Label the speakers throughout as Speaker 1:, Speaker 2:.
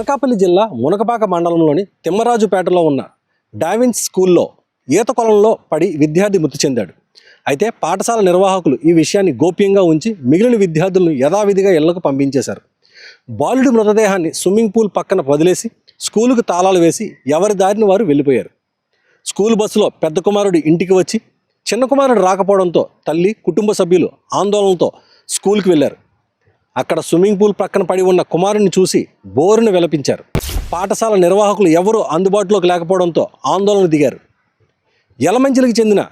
Speaker 1: అనకాపల్లి జిల్లా మునకపాక మండలంలోని తిమ్మరాజుపేటలో ఉన్న డావిన్స్ స్కూల్లో ఈత కొలంలో పడి విద్యార్థి మృతి చెందాడు. అయితే పాఠశాల నిర్వాహకులు ఈ విషయాన్ని గోప్యంగా ఉంచి మిగిలిన విద్యార్థులను యథావిధిగా ఇళ్ళకు పంపించేశారు. బాలుడి మృతదేహాన్ని స్విమ్మింగ్ పూల్ పక్కన వదిలేసి స్కూలుకు తాళాలు వేసి ఎవరి దారిని వారు వెళ్ళిపోయారు. స్కూల్ బస్సులో పెద్ద కుమారుడు ఇంటికి వచ్చి చిన్న కుమారుడు రాకపోవడంతో తల్లి కుటుంబ సభ్యులు ఆందోళనతో స్కూల్కి వెళ్ళారు. అక్కడ స్విమ్మింగ్ పూల్ ప్రక్కన పడి ఉన్న కుమారుని చూసి బోరును విలపించారు. పాఠశాల నిర్వాహకులు ఎవరూ అందుబాటులోకి లేకపోవడంతో ఆందోళన దిగారు. యలమంచిలకు చెందిన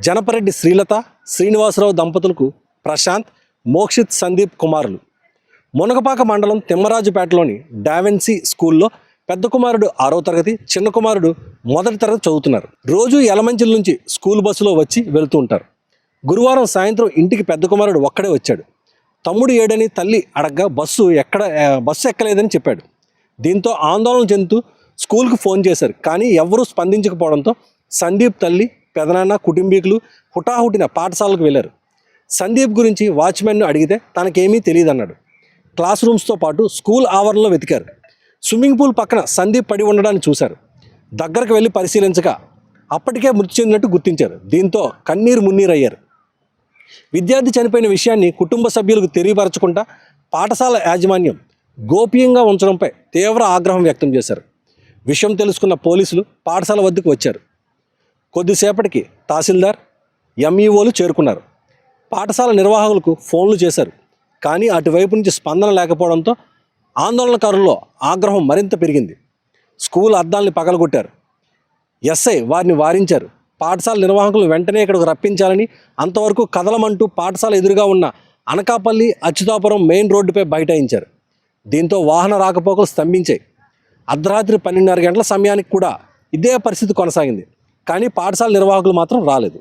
Speaker 1: జనపరెడ్డి శ్రీలత శ్రీనివాసరావు దంపతులకు ప్రశాంత్ మోక్షిత్ సందీప్ కుమారులు. మునగపాక మండలం తిమ్మరాజుపేటలోని డావెన్సీ స్కూల్లో పెద్ద కుమారుడు ఆరో తరగతి చిన్న కుమారుడు మొదటి తరగతి చదువుతున్నారు. రోజు యలమంచిల నుంచి స్కూల్ బస్సులో వచ్చి వెళ్తూ ఉంటారు. గురువారం సాయంత్రం ఇంటికి పెద్ద కుమారుడు ఒక్కడే వచ్చాడు. తమ్ముడు ఏడని తల్లి అడగ్గా బస్సు ఎక్కడ బస్సు ఎక్కలేదని చెప్పాడు. దీంతో ఆందోళన చెందుతూ స్కూల్కి ఫోన్ చేశారు. కానీ ఎవరూ స్పందించకపోవడంతో సందీప్ తల్లి పెదనాన్న కుటుంబీకులు హుటాహుటిన పాఠశాలకు వెళ్ళారు. సందీప్ గురించి వాచ్మెన్ను అడిగితే తనకేమీ తెలియదన్నాడు. క్లాస్ రూమ్స్తో పాటు స్కూల్ ఆవరణలో వెతికారు. స్విమ్మింగ్ పూల్ పక్కన సందీప్ పడి ఉండడాన్ని చూశారు. దగ్గరకు వెళ్ళి పరిశీలించగా అప్పటికే మృతి చెందినట్టు గుర్తించారు. దీంతో కన్నీరు మున్నీరయ్యారు. విద్యార్థి చనిపోయిన విషయాన్ని కుటుంబ సభ్యులకు తెలియపరచకుండా పాఠశాల యాజమాన్యం గోప్యంగా ఉంచడంపై తీవ్ర ఆగ్రహం వ్యక్తం చేశారు. విషయం తెలుసుకున్న పోలీసులు పాఠశాల వద్దకు వచ్చారు. కొద్దిసేపటికి తహసీల్దార్ ఎంఈఓలు చేరుకున్నారు. పాఠశాల నిర్వాహకులకు ఫోన్లు చేశారు. కానీ అటువైపు నుంచి స్పందన లేకపోవడంతో ఆందోళనకారుల్లో ఆగ్రహం మరింత పెరిగింది. స్కూల్ అద్దాల్ని పగలగొట్టారు. ఎస్ఐ వారిని వారించారు. పాఠశాల నిర్వాహకులు వెంటనే ఇక్కడకు రప్పించాలని అంతవరకు కదలమంటూ పాఠశాల ఎదురుగా ఉన్న అనకాపల్లి అచ్యుతాపురం మెయిన్ రోడ్డుపై బైఠాయించారు. దీంతో వాహన రాకపోకలు స్తంభించాయి. అర్ధరాత్రి పన్నెండున్నర గంటల సమయానికి కూడా ఇదే పరిస్థితి కొనసాగింది. కానీ పాఠశాల నిర్వాహకులు మాత్రం రాలేదు.